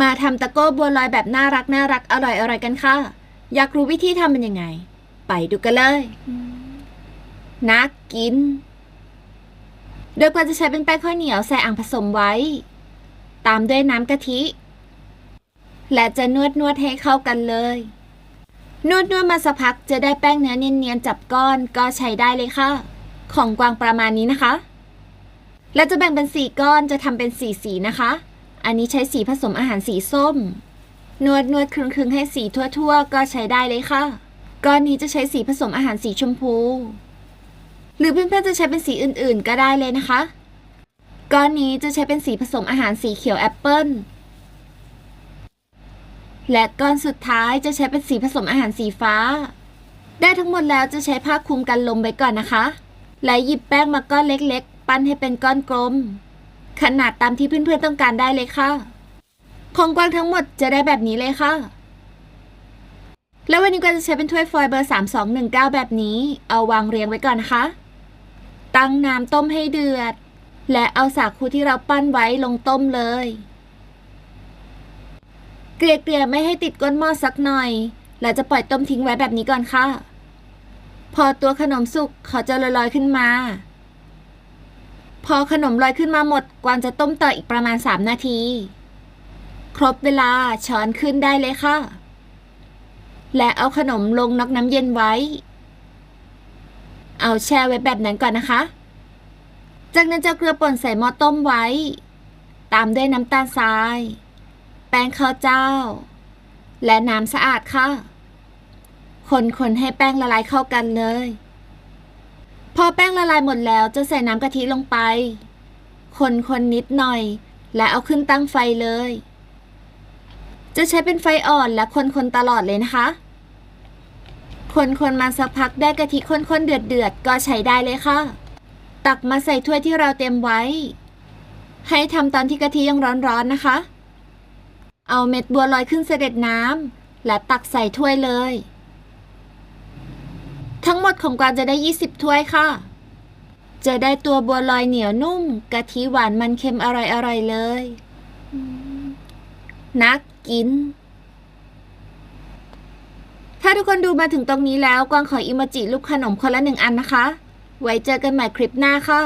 มาทำตะโก้บัวลอยแบบน่ารักน่ารักอร่อยอร่อยกันค่ะ อยากรู้วิธีทำเป็นยังไง ไปดูกันเลยน่ากิน โดยกว่าจะใช้เป็นแป้งข้าวเหนียวใส่อ่างผสมไว้ ตามด้วยน้ำกะทิ และจะนวดนวดให้เข้ากันเลย นวดนวดมาสักพักจะได้แป้งเนื้อเนียนๆจับก้อนก็ใช้ได้เลยค่ะ ของกวางประมาณนี้นะคะ และจะแบ่งเป็นสี่ก้อนจะทำเป็นสี่สีนะคะ อันนี้ใช้สีผสมอาหารสีส้ม นวดนวดครึงๆให้สีทั่วๆ ก็ใช้ได้เลยค่ะ ก้อนนี้จะใช้สีผสมอาหารสีชมพู หรือเพื่อนๆจะใช้เป็นสีอื่นๆ ก็ได้เลยนะคะ ก้อนนี้จะใช้เป็นสีผสมอาหารสีเขียวแอปเปิ้ล และก้อนสุดท้ายจะใช้เป็นสีผสมอาหารสีฟ้า ได้ทั้งหมดแล้วจะใช้ผ้าคลุมกันลมไว้ก่อนนะคะ และหยิบแป้งมาก้อนเล็กๆ ปั้นให้เป็นก้อนกลม ขนาดตามที่เพื่อนๆต้องการได้เลยค่ะ ของกวางทั้งหมดจะได้แบบนี้เลยค่ะ แล้ววันนี้ก็จะใช้เป็นถ้วยฟอยล์เบอร์ 3219 แบบนี้ เอาวางเรียงไว้ก่อนนะคะ ตั้งน้ำต้มให้เดือด และเอาสาคูที่เราปั้นไว้ลงต้มเลย เกลี่ยๆไม่ให้ติดก้นหม้อสักหน่อยแล้วจะปล่อยต้มทิ้งไว้แบบนี้ก่อนค่ะ พอตัวขนมสุกเขาจะลอยๆขึ้นมา พอขนมลอยขึ้นมาหมด กวางจะต้มต่ออีกประมาณ 3 นาที ครบเวลาช้อนขึ้นได้เลยค่ะ และเอาขนมลงนอกน้ำเย็นไว้ เอาแช่ไว้แบบนั้นก่อนนะคะ จากนั้นจะเกลือป่นใส่หม้อต้มไว้ ตามด้วยน้ำตาลทราย แป้งข้าวเจ้า และน้ำสะอาดค่ะ คนๆให้แป้งละลายเข้ากันเลย พอแป้งละลายหมดแล้วจะใส่น้ำกะทิลงไป คนๆนนิดหน่อย และเอาขึ้นตั้งไฟเลย จะใช้เป็นไฟอ่อนและคนๆตลอดเลยนะคะ คนๆมาสักพักได้กะทิข้นๆเดือดๆก็ใช้ได้เลยค่ะ ตักมาใส่ถ้วยที่เราเตรียมไว้ ให้ทำตอนที่กะทิยังร้อนๆนะคะ เอาเม็ดบัวลอยขึ้นเสด็จน้ำและตักใส่ถ้วยเลย ทั้งหมดของกวางจะได้ 20 ถ้วยค่ะ จะได้ตัวบัวลอยเหนียวนุ่มกะทิหวานมันเค็มอร่อยๆเลยเลย นักกิน ถ้าทุกคนดูมาถึงตรงนี้แล้ว กวางขออิโมจิรูปขนมคนละหนึ่งอันนะคะ ไว้เจอกันใหม่คลิปหน้าค่ะ